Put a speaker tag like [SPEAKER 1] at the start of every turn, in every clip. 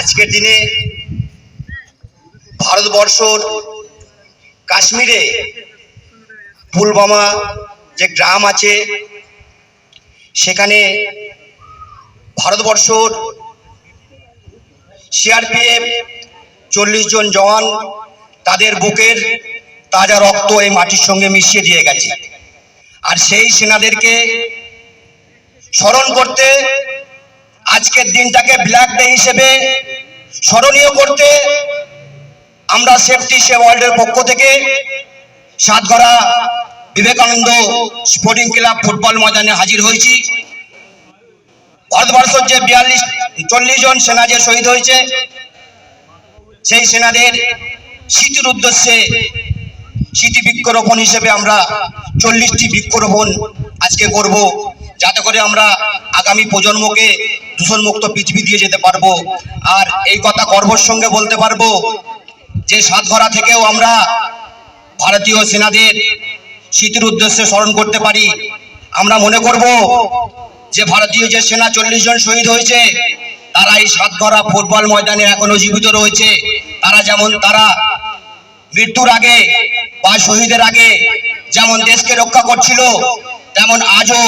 [SPEAKER 1] আজকের দিনে ভারতবর্ষর কাশ্মীরে পুলবামা যে গ্রাম আছে, সেখানে ভারতবর্ষর সিআরপিএফ চল্লিশ জন জওয়ান তাদের বুকের তাজা রক্ত এই মাটির সঙ্গে মিশিয়ে দিয়ে গেছে। আর সেই সেনাদেরকে স্মরণ করতে আজকের দিনটাকে ব্ল্যাক ডে হিসেবে স্মরণীয় করতে আমরা সেফটি সে ওয়ার্ল্ডের পক্ষ থেকে Satgara Vivekananda sporting club football ময়দানে হাজির হয়েছি। ভারতবর্ষের যে বিয়াল্লিশ, চল্লিশ জন সেনা যে শহীদ হয়েছে, সেই সেনাদের স্মৃতির উদ্দেশ্যে স্মৃতি বৃক্ষরোপণ হিসেবে আমরা চল্লিশটি বৃক্ষরোপণ আজকে করব। যাতে করে আমরা আগামী প্রজন্মকে দূষণমুক্ত পৃথিবী দিয়ে যেতে পারব। আর এই কথা গর্বর সঙ্গে বলতে পারব যে সাতঘরা থেকেও আমরা ভারতীয় সেনাদের স্মৃতির উদ্দেশ্যে স্মরণ করতে পারি। আমরা মনে করব যে ভারতীয় যে সেনা চল্লিশ জন শহীদ হয়েছে, তারা এই সাতঘরা ফুটবল ময়দানে এখনও জীবিত রয়েছে। তারা যেমন তারা মৃত্যুর আগে বা শহীদের আগে যেমন দেশকে রক্ষা করছিল, তেমন আজও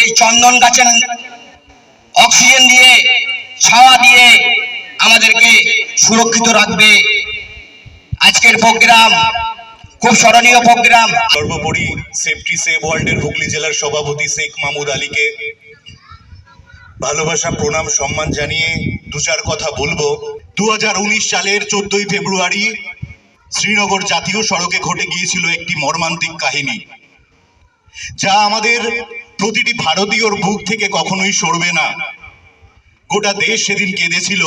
[SPEAKER 1] এই চন্দন গাছের অক্সিজেন দিয়ে, ছাওয়া দিয়ে আমাদেরকে সুরক্ষিত রাখবে। আজকের প্রোগ্রাম খুব স্মরণীয় প্রোগ্রাম।
[SPEAKER 2] সর্বোপরি সেফটি সেভ ওয়ার্ল্ডের হুগলি জেলার সভাপতি শেখ মাহমুদ আলীকে ভালোবাসা, প্রণাম, সম্মান জানিয়ে দু চার কথা বলব। দু হাজার উনিশ সালের চোদ্দই ফেব্রুয়ারি শ্রীনগর জাতীয় সড়কে ঘটে গিয়েছিল একটি মর্মান্তিক কাহিনী, যা আমাদের প্রতিটি ভারতীয়র বুক থেকে কখনোই সরবে না। গোটা দেশ সেদিন কেঁদেছিল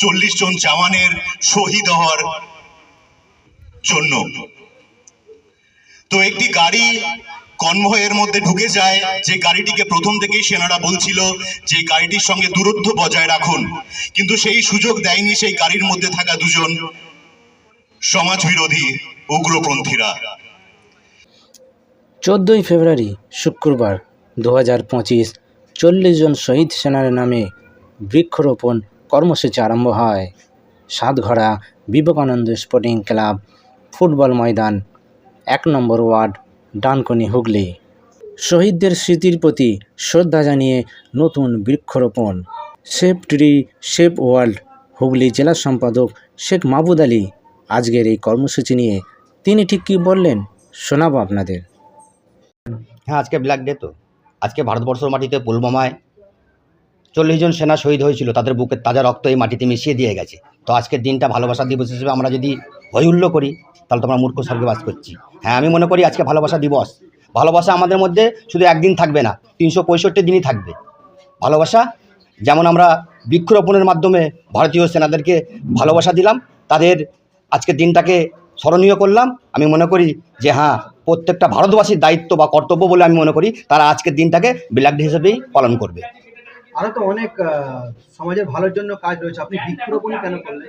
[SPEAKER 2] চল্লিশ জন জওয়ানের শহীদ হওয়ার জন্য। তো একটি গাড়ি কনভয়ের মধ্যে ঢুকে যায়, যে গাড়িটিকে প্রথম থেকেই সেনারা বলছিল যে গাড়িটির সঙ্গে দূরত্ব বজায় রাখুন। কিন্তু সেই সুযোগ দেয়নি সেই গাড়ির মধ্যে থাকা দুজন সমাজ বিরোধী উগ্রপন্থীরা।
[SPEAKER 3] চোদ্দই ফেব্রুয়ারি, শুক্রবার দু হাজার পঁচিশ চল্লিশ জন শহীদ সেনার নামে বৃক্ষরোপণ কর্মসূচি আরম্ভ হয়। Satghara Vivekananda sporting club football ময়দান, এক নম্বর ওয়ার্ড, ডানকনি হুগলি। শহীদদের স্মৃতির প্রতি শ্রদ্ধা জানিয়ে নতুন বৃক্ষরোপণ। Save tree save world, Hooghly জেলা সম্পাদক শেখ মাহবুদ আলী আজকের এই কর্মসূচি নিয়ে তিনি ঠিক কী বললেন শোনাবো আপনাদের।
[SPEAKER 4] হ্যাঁ আজকে ব্ল্যাক ডে তো। আজকে ভারতবর্ষের মাটিতে পুলবামায় চল্লিশ জন সেনা শহীদ হয়েছিল, তাদের বুকের তাজা রক্ত এই মাটিতে মিশিয়ে দিয়ে গেছে। তো আজকের দিনটা ভালোবাসা দিবস হিসেবে আমরা যদি হৈহুল্য করি, তাহলে তো আমরা মূর্খ স্বর্গে বাস করছি। হ্যাঁ আমি মনে করি আজকে ভালোবাসা দিবস। ভালোবাসা আমাদের মধ্যে শুধু একদিন থাকবে না, তিনশো পঁয়ষট্টি দিনই থাকবে। ভালোবাসা, যেমন আমরা বৃক্ষরোপণের মাধ্যমে ভারতীয় সেনাদেরকে ভালোবাসা দিলাম, তাদের আজকের দিনটাকে স্মরণীয় করলাম। আমি মনে করি যে হ্যাঁ প্রত্যেকটা ভারতবাসীর দায়িত্ব বা কর্তব্য বলে আমি মনে করি তারা আজকের দিনটাকে ব্ল্যাক ডে হিসেবেই পালন করবে।
[SPEAKER 5] আরও তো অনেক সমাজের ভালোর জন্য কাজ রয়েছে। আপনি বৃক্ষরোপণই কেন করলেন?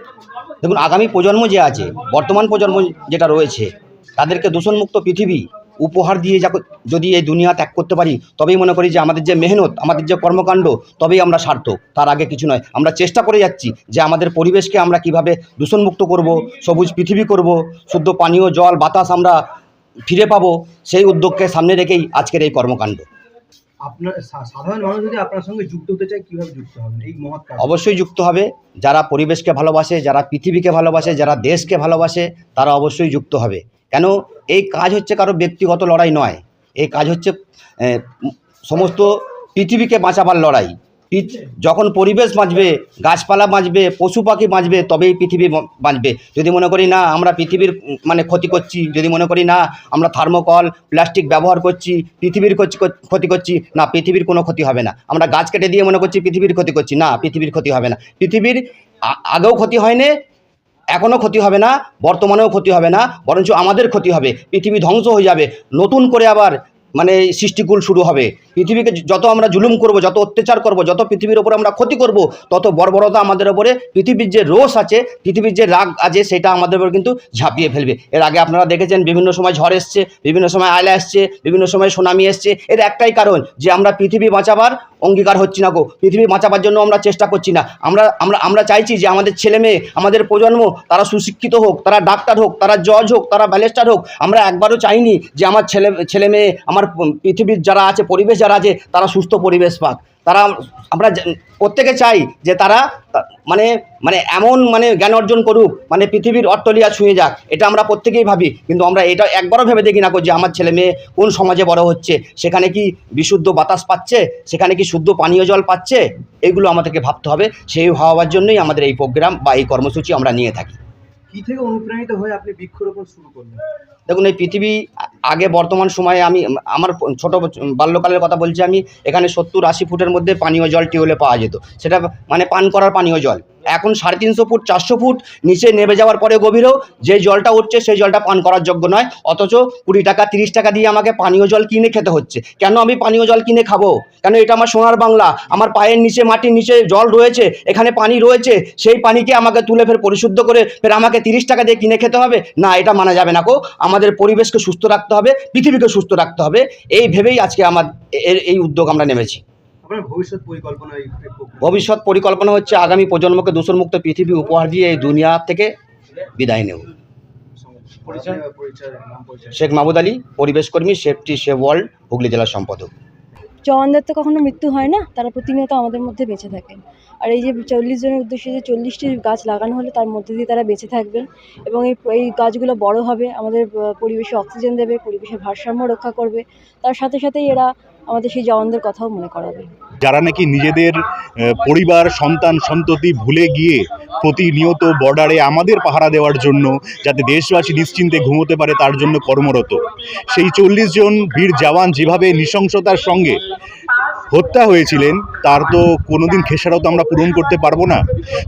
[SPEAKER 4] দেখুন আগামী প্রজন্ম যে আছে বর্তমান প্রজন্ম যেটা রয়েছে তাদেরকে দূষণমুক্ত পৃথিবী উপহার দিয়ে যা যদি এই দুনিয়া ত্যাগ করতে পারি তবেই মনে করি যে আমাদের যে মেহনত আমাদের যে কর্মকাণ্ড তবেই আমরা সার্থক। তার আগে কিছু নয় আমরা চেষ্টা করে যাচ্ছি যে আমাদের পরিবেশকে আমরা কীভাবে দূষণমুক্ত করব সবুজ পৃথিবী করব শুদ্ধ পানীয় জল বাতাস আমরা ফিরে পাবো সেই উদ্যোগকে সামনে রেখেই আজকের এই কর্মকাণ্ড।
[SPEAKER 5] আপনার সাধারণ মানুষ যদি আপনার সঙ্গে যুক্ত হতে চায় কীভাবে যুক্ত হবেন? এই মহৎ
[SPEAKER 4] অবশ্যই যুক্ত হবে। যারা পরিবেশকে ভালোবাসে যারা পৃথিবীকে ভালোবাসে যারা দেশকে ভালোবাসে তারা অবশ্যই যুক্ত হবে। কেন? এই কাজ হচ্ছে কারও ব্যক্তিগত লড়াই নয়। এই কাজ হচ্ছে সমস্ত পৃথিবীকে বাঁচাবার লড়াই। যখন পরিবেশ বাঁচবে, গাছপালা বাঁচবে, পশু পাখি বাঁচবে, তবেই পৃথিবী বাঁচবে। যদি মনে করি না, আমরা পৃথিবীর মানে ক্ষতি করছি, যদি মনে করি না, আমরা থার্মোকল, প্লাস্টিক ব্যবহার করছি, পৃথিবীর ক্ষতি করছি, না, পৃথিবীর কোনো ক্ষতি হবে না। আমরা গাছ কেটে দিয়ে মনে করছি পৃথিবীর ক্ষতি করছি, না, পৃথিবীর ক্ষতি হবে না। পৃথিবীর আগেও ক্ষতি হয়নি, এখনও ক্ষতি হবে না, বর্তমানেও ক্ষতি হবে না, বরঞ্চ আমাদের ক্ষতি হবে। পৃথিবী ধ্বংস হয়ে যাবে। নতুন করে আবার মানে সৃষ্টিকুল শুরু হবে। পৃথিবীকে যত আমরা জুলুম করব, যত অত্যাচার করব, যত পৃথিবীর ওপরে আমরা ক্ষতি করব, তত বর্বরতা আমাদের ওপরে, পৃথিবীর যে রোষ আছে, পৃথিবীর যে রাগ আছে, সেটা আমাদের উপর কিন্তু ঝাঁপিয়ে ফেলবে। এর আগে আপনারা দেখেছেন বিভিন্ন সময় ঝড় এসছে, বিভিন্ন সময় আয়লা এসছে, বিভিন্ন সময় সুনামি এসছে। এর একটাই কারণ যে আমরা পৃথিবী বাঁচাবার অঙ্গীকার হচ্ছি না গো। পৃথিবী বাঁচাবার জন্য আমরা চেষ্টা করছি না। আমরা আমরা আমরা চাইছি যে আমাদের ছেলে মেয়ে, আমাদের প্রজন্ম, তারা সুশিক্ষিত হোক, তারা ডাক্তার হোক, তারা জজ হোক, তারা ব্যালেস্টার হোক। আমরা একবারও চাইনি যে আমার ছেলে ছেলে মেয়ে, আমার পৃথিবীর যারা আছে, পরিবেশ যারা আছে, তারা সুস্থ পরিবেশ পাক। তারা, আমরা প্রত্যেকে চাই যে তারা মানে মানে এমন মানে জ্ঞান অর্জন করুক মানে পৃথিবীর অট্টলিয়া ছুঁয়ে যাক, এটা আমরা প্রত্যেকেই ভাবি। কিন্তু আমরা এটা একবারও ভেবে দেখি না যে আমার ছেলে মেয়ে কোন সমাজে বড় হচ্ছে। সেখানে কি বিশুদ্ধ বাতাস পাচ্ছে? সেখানে কি শুদ্ধ পানীয় জল পাচ্ছে? এগুলো আমাদেরকে ভাবতে হবে। সেই ভাবার জন্যই আমাদের এই প্রোগ্রাম বা এই কর্মসূচি আমরা নিয়ে থাকি।
[SPEAKER 5] কি থেকে অনুপ্রাণিত হয়ে আপনি বৃক্ষরোপণ শুরু করলেন?
[SPEAKER 4] দেখুন, এই পৃথিবী আগে বর্তমান সময়ে আমি, আমার ছোট বাল্যকালের কথা বলছি আমি, এখানে সত্তর আশি ফুটের মধ্যে পানীয় জল টিউলে পাওয়া যেত। সেটা মানে পান করার পানীয় জল। এখন সাড়ে তিনশো ফুট, চারশো ফুট, নিচে নেমে যাওয়ার পরে গভীরেও যে জলটা উঠছে সেই জলটা পান করার যোগ্য নয়। অথচ কুড়ি টাকা, তিরিশ টাকা দিয়ে আমাকে পানীয় জল কিনে খেতে হচ্ছে। কেন আমি পানীয় জল কিনে খাব? কেন এটা আমার সোনার বাংলা? আমার পায়ের নিচে মাটির নিচে জল রয়েছে, এখানে পানি রয়েছে, সেই পানিকে আমাকে তুলে ফের পরিশুদ্ধ করে ফের আমাকে তিরিশ টাকা দিয়ে কিনে খেতে হবে? না, এটা মানা যাবে না কো আমাদের পরিবেশকে সুস্থ রাখতে হবে, পৃথিবীকে সুস্থ রাখতে হবে। এই ভেবেই আজকে আমার এই উদ্যোগ আমরা নেমেছি।
[SPEAKER 5] ভবিষ্যৎ পরিকল্পনা
[SPEAKER 4] ভবিষ্যৎ পরিকল্পনা হচ্ছে আগামী প্রজন্মকে দূষণমুক্ত পৃথিবী উপহার দিয়ে এই দুনিয়া থেকে বিদায় নেব শেখ মাহমুদ আলী পরিবেশকর্মী সেফটি সেভ ওয়ার্ল্ড হুগলি জেলার সম্পাদক।
[SPEAKER 6] জওয়ানদের তো কখনো মৃত্যু হয় না, তারা প্রতিনিয়ত আমাদের মধ্যে বেঁচে থাকেন। আর এই যে চল্লিশ জনের উদ্দেশ্যে যে চল্লিশটি গাছ লাগানো হলে, তার মধ্যে দিয়ে তারা বেঁচে থাকবেন এবং এই এই গাছগুলো বড় হবে, আমাদের পরিবেশে অক্সিজেন দেবে, পরিবেশের ভারসাম্য রক্ষা করবে। তার সাথে সাথেই এরা আমাদের সেই জওয়ানদের কথাও মনে করাবে।
[SPEAKER 2] যারা নাকি নিজেদের পরিবার, সন্তান, সন্ততি ভুলে গিয়ে প্রতিনিয়ত বর্ডারে আমাদের পাহারা দেওয়ার জন্য যাতে দেশবাসী নিশ্চিন্তে ঘুমোতে পারে, তার জন্য কর্মরত। সেই চল্লিশ জন বীর জওয়ান যেভাবে নৃশংসতার সঙ্গে হত্যা হয়েছিলেন, তার তো কোনোদিন খেসারত আমরা পূরণ করতে পারব না।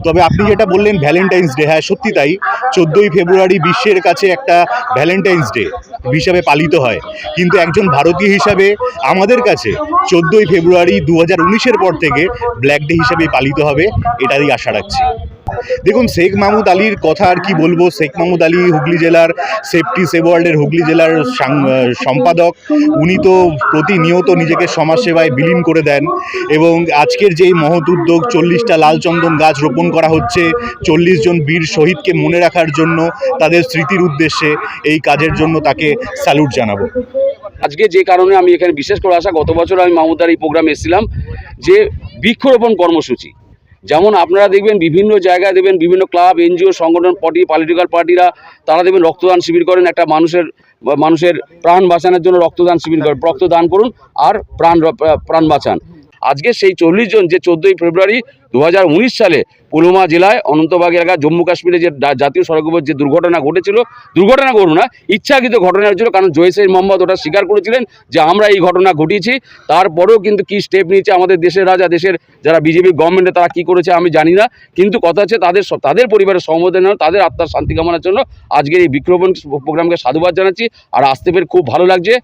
[SPEAKER 2] তবে আপনি যেটা বললেন ভ্যালেন্টাইন্স ডে হ্যাঁ সত্যি তাই। চোদ্দোই ফেব্রুয়ারি বিশ্বের কাছে একটা ভ্যালেন্টাইন্স ডে হিসাবে পালিত হয়। কিন্তু একজন ভারতীয় হিসাবে আমাদের কাছে চোদ্দোই ফেব্রুয়ারি দু হাজার পর থেকে ব্ল্যাক ডে হিসাবে পালিত হবে, এটারই আশা রাখছি। দেখুন, শেখ মাহমুদ আলীর কথা আর কি বলব? শেখ মাহমুদ আলী হুগলি জেলার সেফটি সেভ ওয়ার্ল্ডের হুগলি জেলার সম্পাদক। উনি তো প্রতিনিয়ত নিজেকে সমাজসেবায় বিলীন করে দেন এবং আজকের যেই মহৎ উদ্যোগ, চল্লিশটা লাল চন্দন গাছ রোপণ করা হচ্ছে, চল্লিশ জন বীর শহীদকে মনে রাখার জন্য তাদের স্মৃতির উদ্দেশ্যে এই কাজের জন্য তাকে স্যালুট জানাব।
[SPEAKER 7] আজকে যে কারণে আমি এখানে বিশেষ করে আসা, গত বছর আমি মামুদার এই প্রোগ্রামে এসেছিলাম, যে বৃক্ষরোপণ কর্মসূচি। যেমন আপনারা দেখবেন বিভিন্ন জায়গায় দেবেন বিভিন্ন ক্লাব, এনজিও, সংগঠন, পার্টি পলিটিক্যাল পার্টিরা তারা দেবেন রক্তদান শিবির করেন, একটা মানুষের মানুষের প্রাণ বাঁচানোর জন্য রক্তদান শিবির করেন, রক্তদান করুন আর প্রাণ প্রাণ বাঁচান। আজকে সেই চল্লিশ জন, যে চোদ্দোই ফেব্রুয়ারি দু হাজার উনিশ সালে পুলওয়ামা জেলায় অনন্তবাগ এলাকা জম্মু কাশ্মীরে যে জাতীয় সড়কের যে দুর্ঘটনা ঘটেছিল, দুর্ঘটনা ঘটনা না, ইচ্ছাকৃত ঘটনা হয়েছিল, কারণ জয়সের মোহাম্মদ ওটা স্বীকার করেছিলেন যে আমরা এই ঘটনা ঘটিয়েছি। তারপরেও কিন্তু কি স্টেপ নিয়েছে আমাদের দেশের রাজা, দেশের যারা বিজেপি গভর্নমেন্টে তারা কি করেছে আমি জানি না। কিন্তু কথা হচ্ছে তাদের তাদের পরিবারের সম্বোধন তাদের আত্মার শান্তি কামনার জন্য আজকের এই বিক্ষোভণ প্রোগ্রামকে সাধুবাদ জানাচ্ছি। আর আসতে পেরে খুব ভালো লাগছে।